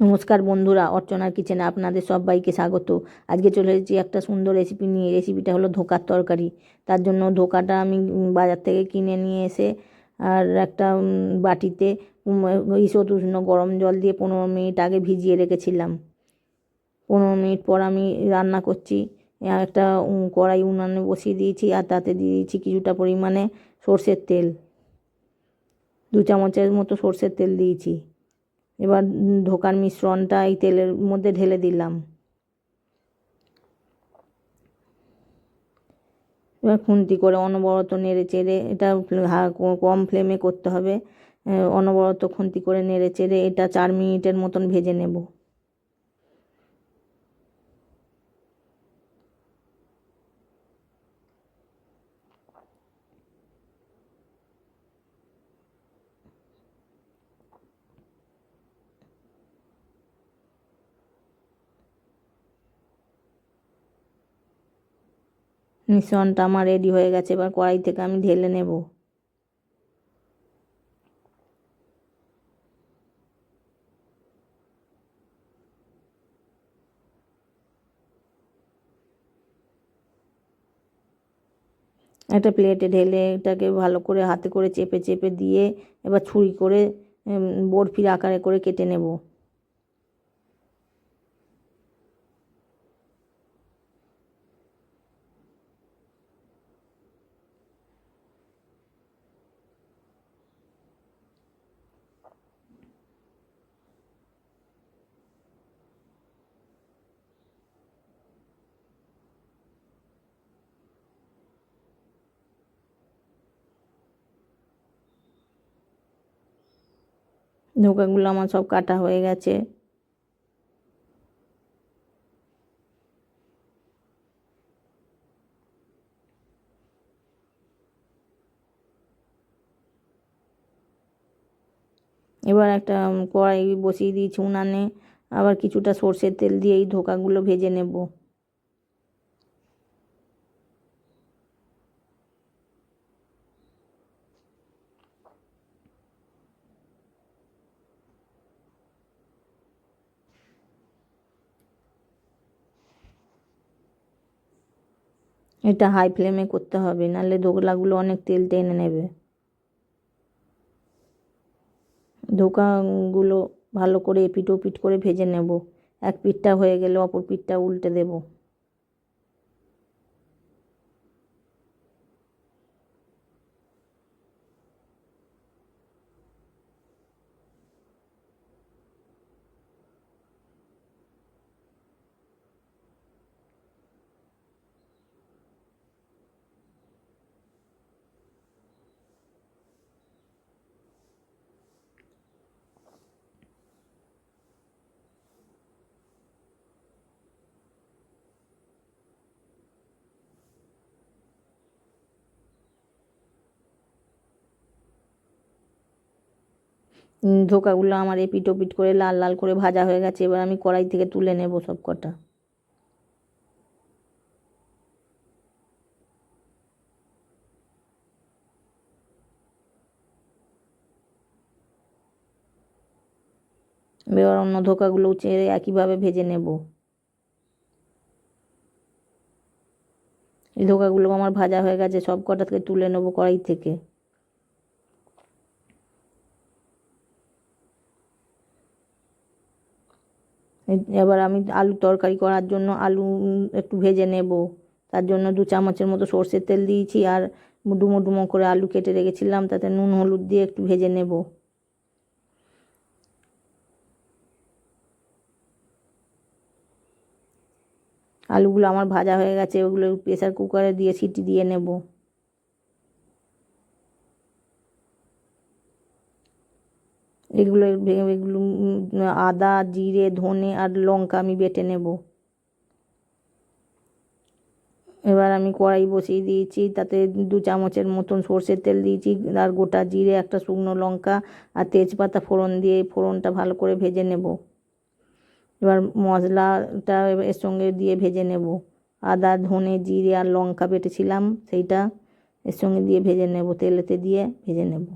নমস্কার বন্ধুরা অর্চনার কিচেনে আপনাদের সবাইকে স্বাগত। আজকে চলে এসেছি একটা সুন্দর রেসিপি নিয়ে। রেসিপিটা হলো ধোকার তরকারি। তার জন্য ধোকাটা আমি বাজার থেকে কিনে নিয়ে এসে আর একটা বাটিতে ঈষৎ উষ্ণ গরম জল দিয়ে পনেরো মিনিট আগে ভিজিয়ে রেখেছিলাম। পনেরো মিনিট পর আমি রান্না করছি। একটা কড়াই উনানে বসিয়ে দিয়েছি আর তাতে দিয়ে দিয়েছি কিছুটা পরিমাণে সর্ষের তেল। দু চামচের মতো সর্ষের তেল দিয়েছি। এবার ধোকার মিশ্রণটা এই তেলের মধ্যে ঢেলে দিলাম। এবার খুন্তি করে অনবরত নেড়ে চেড়ে এটা কম ফ্লেমে করতে হবে। অনবরত খুন্তি করে নেড়ে চেড়ে এটা চার মিনিটের মতন ভেজে নেব। মিশ্রণটা আমার রেডি হয়ে গেছে, এবার কড়াই থেকে আমি ঢেলে নেব। একটা প্লেটে ঢেলে এটাকে ভালো করে হাতে করে চেপে চেপে দিয়ে এবার ছুরি করে বরফির আকারে করে কেটে নেব। ধোকাগুলো আমার সব কাটা হয়ে গেছে। এবার একটা কড়াই বসিয়ে দিয়েছি উনানে। আবার কিছুটা সর্ষের তেল দিয়ে এই ধোকাগুলো ভেজে নেব। এটা হাই ফ্লেমে করতে হবে, নাহলে ধোকলাগুলো অনেক তেল টেনে নেবে। ধোকাগুলো ভালো করে এপিট ওপিট করে ভেজে নেব। এক পিঠটা হয়ে গেলে অপর পিঠটা উল্টে দেব। ধোকাগুলো আমার এপিট ওপিট করে লাল লাল করে ভাজা হয়ে গেছে, এবার আমি কড়াই থেকে তুলে নেব সব কটা। এবার অন্য ধোকাগুলোও চেড়ে একইভাবে ভেজে নেব। এই ধোকাগুলো আমার ভাজা হয়ে গেছে, সব কটা থেকে তুলে নেব কড়াই থেকে। এবার আমি আলু তরকারি করার জন্য আলু একটু ভেজে নেব। তার জন্য দু চামচের মতো সর্ষের তেল দিয়েছি আর ডুমো ডুমো করে আলু কেটে রেখেছিলাম। তাতে নুন, হলুদ দিয়ে একটু ভেজে নেব। আলুগুলো আমার ভাজা হয়ে গেছে, ওগুলো প্রেসার কুকারে দিয়ে সিটি দিয়ে নেব। এগুলো এগুলো আদা, জিরে, ধনে আর লঙ্কা আমি বেটে নেব। এবার আমি কড়াই বসিয়ে দিয়েছি, তাতে দু চামচের মতন সর্ষের তেল দিয়েছি, আর গোটা জিরে, একটা শুকনো লঙ্কা আর তেজপাতা ফোড়ন দিয়ে ফোড়নটা ভালো করে ভেজে নেব। এবার মশলাটা এর সঙ্গে দিয়ে ভেজে নেব। আদা, ধনে, জিরে আর লঙ্কা বেটেছিলাম, সেইটা এর সঙ্গে দিয়ে ভেজে নেব, তেলেতে দিয়ে ভেজে নেব।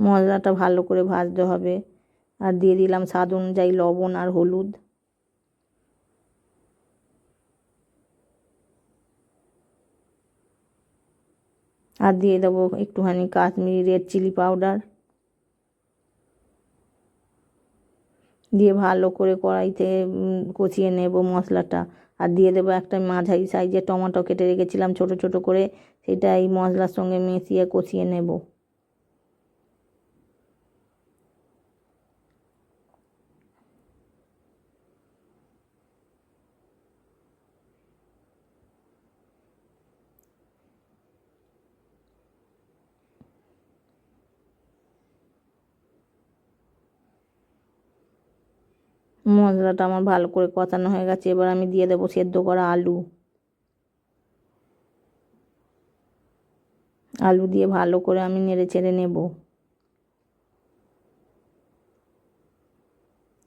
মশলাটা ভালো করে ভাজতে হবে। আর দিয়ে দিলাম স্বাদ অনুযায়ী লবণ আর হলুদ। আর দিয়ে দেবো একটুখানি কাশ্মীরি রেড চিলি পাউডার। দিয়ে ভালো করে কড়াইতে কষিয়ে নেব মশলাটা। আর দিয়ে দেবো একটা মাঝারি সাইজের টমেটো কেটে রেখেছিলাম ছোট ছোট করে। সেটা এই মশলার সঙ্গে মিশিয়ে কষিয়ে নেব। মশলাটা আমার ভালো করে কচানো হয়ে গেছে, এবার আমি দিয়ে দেবো সেদ্ধ করা আলু। আলু দিয়ে ভালো করে আমি নেড়ে চেড়ে নেব।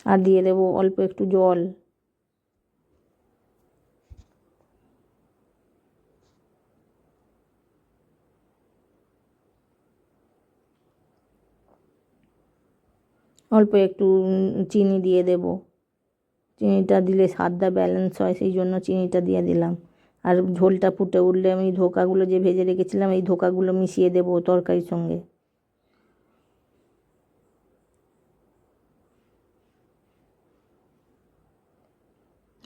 আর দিয়ে দেবো অল্প একটু জল। অল্প একটু চিনি দিয়ে দেব। চিনিটা দিলে স্বাদটা ব্যালেন্স হয়, সেই জন্য চিনিটা দিয়ে দিলাম। আর ঝোলটা ফুটে উঠলে আমি ধোকাগুলো যে ভেজে রেখেছিলাম, এই ধোকাগুলো মিশিয়ে দেবো তরকারির সঙ্গে।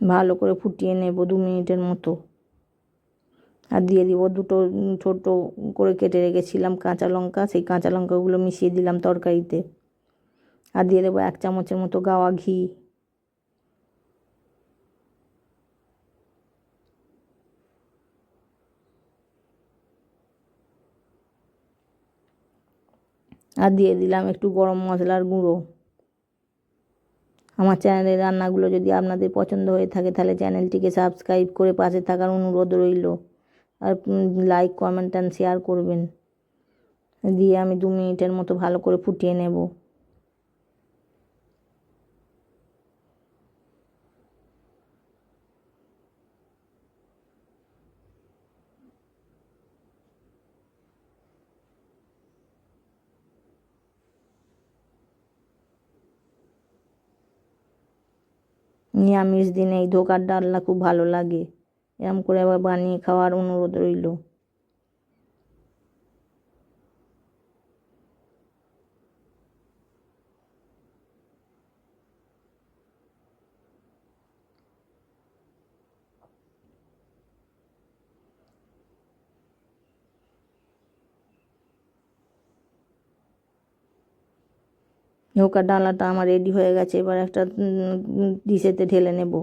ভালো করে ফুটিয়ে নেব দু মিনিটের মতো। আর দিয়ে দিব দুটো ছোট করে কেটে রেখেছিলাম কাঁচা লঙ্কা, সেই কাঁচা লঙ্কাগুলো মিশিয়ে দিলাম তরকারিতে। আর দিয়ে দেবো এক চামচের মতো গাওয়া ঘি। আর দিয়ে দিলাম একটু গরম মশলার গুঁড়ো। আমার চ্যানেলের রান্নাগুলো যদি আপনাদের পছন্দ হয়ে থাকে, তাহলে চ্যানেলটিকে সাবস্ক্রাইব করে পাশে থাকার অনুরোধ রইল। আর লাইক, কমেন্ট অ্যান্ড শেয়ার করবেন। দিয়ে আমি দু মিনিটের মতো ভালো করে ফুটিয়ে নেব। নিরামিষ দিনে এই ধোকার ডালনা খুব ভালো লাগে। এরম করে আবার বানিয়ে খাওয়ার অনুরোধ রইল। ধোকার ডালাটা আমার রেডি হয়ে গেছে এবার একটা ডিশেতে ঢেলে নেব।